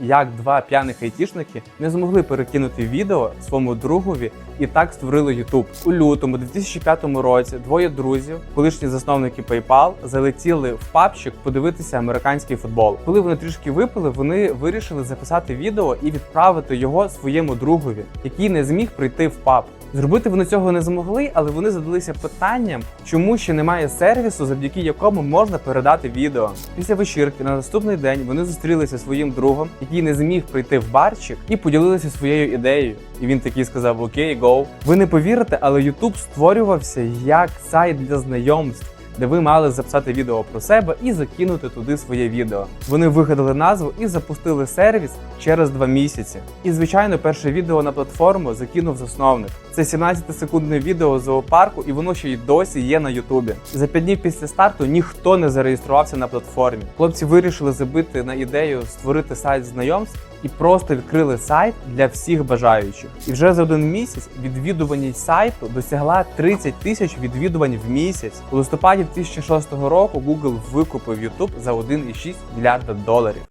як два п'яних айтішники не змогли перекинути відео своєму другові і так створили YouTube. У лютому 2005 році двоє друзів, колишні засновники PayPal, залетіли в пабчик подивитися американський футбол. Коли вони трішки випили, вони вирішили записати відео і відправити його своєму другові, який не зміг прийти в паб. Зробити вони цього не змогли, але вони задалися питанням, чому ще немає сервісу, завдяки якому можна передати відео. Після вечірки на наступний день вони зустрілися зі своїм другом, який не зміг прийти в барчик, і поділилися своєю ідеєю. І він такий сказав: Окей, гоу. Ви не повірите, але YouTube створювався як сайт для знайомств. Де ви мали записати відео про себе і закинути туди своє відео. Вони вигадали назву і запустили сервіс через два місяці. І звичайно, перше відео на платформу закинув засновник. Це 17-секундне відео зоопарку, і воно ще й досі є на Ютубі. За п'ять днів після старту ніхто не зареєструвався на платформі. Хлопці вирішили забити на ідею створити сайт знайомств і просто відкрили сайт для всіх бажаючих. І вже за один місяць відвідуваність сайту досягла 30 тисяч відвідувань в місяць. У листопаді 2006 року Google викупив YouTube за 1,6 мільярда доларів.